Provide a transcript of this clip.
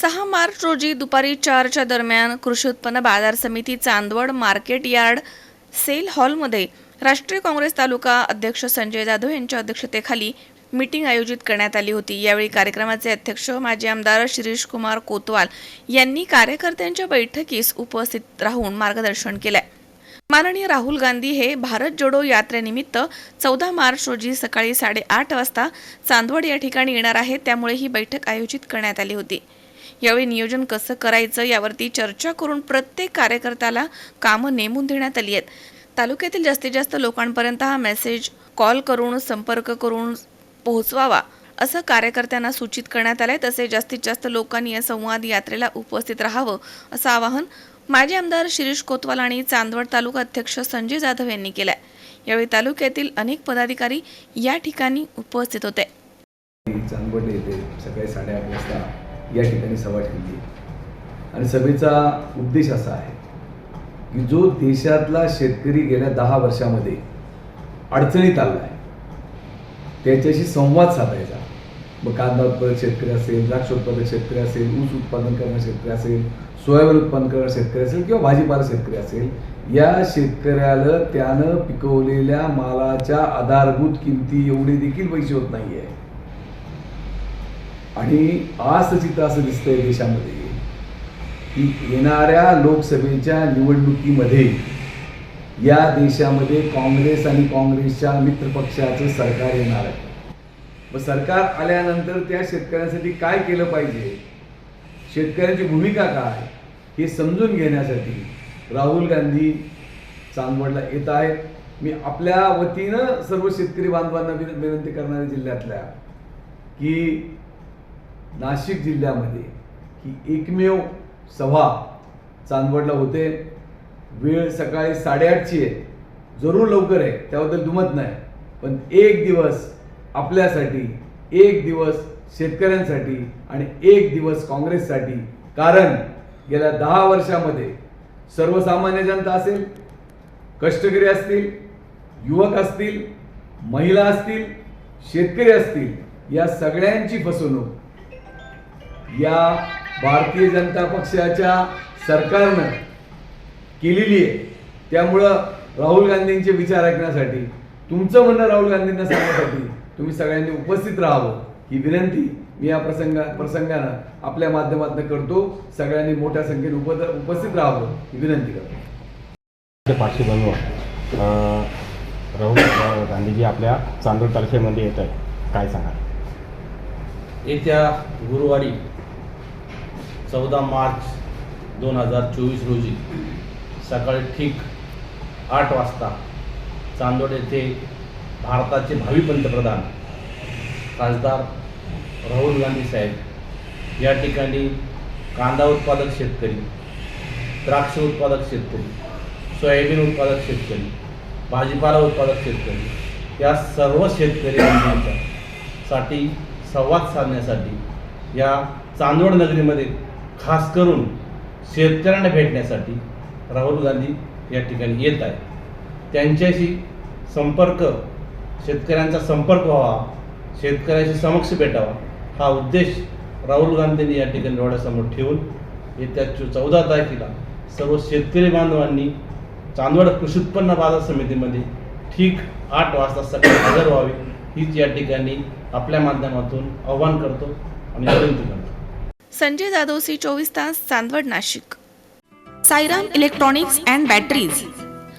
सहा मार्च रोजी दुपारी चारच्या दरम्यान कृषी उत्पन्न बाजार समिती चांदवड मार्केट यार्ड सेल हॉलमध्ये राष्ट्रीय काँग्रेस तालुका अध्यक्ष संजय जाधव यांच्या अध्यक्षतेखाली मीटिंग आयोजित करण्यात आली होती. यावेळी कार्यक्रमाचे अध्यक्ष माजी आमदार शिरीष कुमार कोतवाल यांनी कार्यकर्त्यांच्या बैठकीस उपस्थित राहून मार्गदर्शन केलंय. माननीय राहुल गांधी हे भारत जोडो यात्रेनिमित्त चौदा मार्च रोजी सकाळी साडेआठ वाजता चांदवड या ठिकाणी येणार आहेत. त्यामुळे ही बैठक आयोजित करण्यात आली होती. यावेळी नियोजन कसं करायचं यावरती चर्चा करून प्रत्येक कार्यकर्त्याला कामं नेमून देण्यात आली आहेत. तालुक्यातील जास्तीत जास्त लोकांपर्यंत हा मेसेज कॉल करून संपर्क करून पोहोचवावा असं कार्यकर्त्यांना सूचित करण्यात आलंय. तसे जास्तीत जास्त लोकांनी या संवाद यात्रेला उपस्थित राहावं असं आवाहन माजी आमदार शिरीष कोतवाल आणि चांदवड तालुका अध्यक्ष संजय जाधव यांनी केलाय. यावेळी तालुक्यातील अनेक पदाधिकारी या ठिकाणी उपस्थित होते. चांदवड येथे सकाळी साडेआठ वाजता या ठिकाणी सभा ठेवली. आणि सभेचा उद्देश असा आहे की जो देशातला शेतकरी गेल्या दहा वर्षामध्ये अडचणीत आला आहे त्याच्याशी संवाद साधायचा. मग कांदा उत्पादक शेतकरी असेल द्राक्ष उत्पादक शेतकरी असेल ऊस उत्पादन करणारा शेतकरी असेल सोयाबीन उत्पादन करणारा शेतकरी असेल किंवा भाजीपाला शेतकरी असेल या शेतकऱ्याला त्यानं पिकवलेल्या मालाच्या आधारभूत किमती एवढे देखील पैसे होत नाही आहे आणि आज चित्र असं दिसतंय देशामध्ये की येणाऱ्या लोकसभेच्या निवडणुकीमध्ये या देशामध्ये काँग्रेस आणि काँग्रेसच्या मित्रपक्षाचं सरकार येणार आहे. मग सरकार आल्यानंतर त्या शेतकऱ्यांसाठी काय केलं पाहिजे? शेतकऱ्यांची भूमिका काय? हे समजून घेण्यासाठी राहुल गांधी चांदवडला येत आहेत. मी आपल्या वतीनं सर्व शेतकरी बांधवांना विनंती करणाऱ्या जिल्ह्यातल्या की नाशिक जिल्ह्यामध्ये ही एकमेव सभा चांदवडला होते. वेळ सकाळी साडेआठची आहे. जरूर लवकर आहे. त्याबद्दल दुमत नाही. पण एक दिवस आपल्यासाठी एक दिवस शेतकऱ्यांसाठी आणि एक दिवस काँग्रेससाठी. कारण गेल्या दहा वर्षामध्ये सर्वसामान्य जनता असेल कष्टकरी असतील युवक असतील महिला असतील शेतकरी असतील या सगळ्यांची फसवणूक या भारतीय जनता पक्षाच्या सरकारनं केलेली आहे. त्यामुळं राहुल गांधींचे विचार ऐकण्यासाठी तुमचं म्हणणं राहुल गांधींना सांगण्यासाठी तुम्ही सगळ्यांनी उपस्थित राहावं. ही विनंती मी या प्रसंगा प्रसंगानं आपल्या माध्यमातून करतो. सगळ्यांनी मोठ्या संख्येने उप उपस्थित राहावं. ही विनंती करतो. ते पाचशे बनवा अं, राहुल गांधीजी आपल्या चांदोड तालुक्यामध्ये येत आहे काय सांगा येत्या गुरुवारी चौदा मार्च दोन हजार चोवीस रोजी सकाळी ठीक आठ वाजता चांदोड येथे भारताचे भावी पंतप्रधान खासदार राहुल गांधी साहेब या ठिकाणी कांदा उत्पादक शेतकरी द्राक्ष उत्पादक शेतकरी सोयाबीन उत्पादक शेतकरी भाजीपाला उत्पादक शेतकरी या सर्व शेतकरी साठी संवाद साधण्यासाठी या चांदवड नगरीमध्ये खास करून शेतकऱ्यांना भेटण्यासाठी राहुल गांधी या ठिकाणी येत आहेत. त्यांच्याशी संपर्क शेतकऱ्यांचा संपर्क व्हावा शेतकऱ्यांशी समक्ष भेटावा हा उद्देश राहुल गांधींनी या ठिकाणी डोळ्यासमोर ठेवून येत्या चौदा तारखेला सर्व शेतकरी बांधवांनी चांदवड कृषी उत्पन्न बाजार समितीमध्ये ठीक आठ वाजता सकाळी हजर व्हावे हीच या ठिकाणी आपल्या माध्यमातून आव्हान करतो आणि विनंती करतो. संजय जाधव सी चोवीस तास Chandwad Nashik. Sairam electronics and batteries.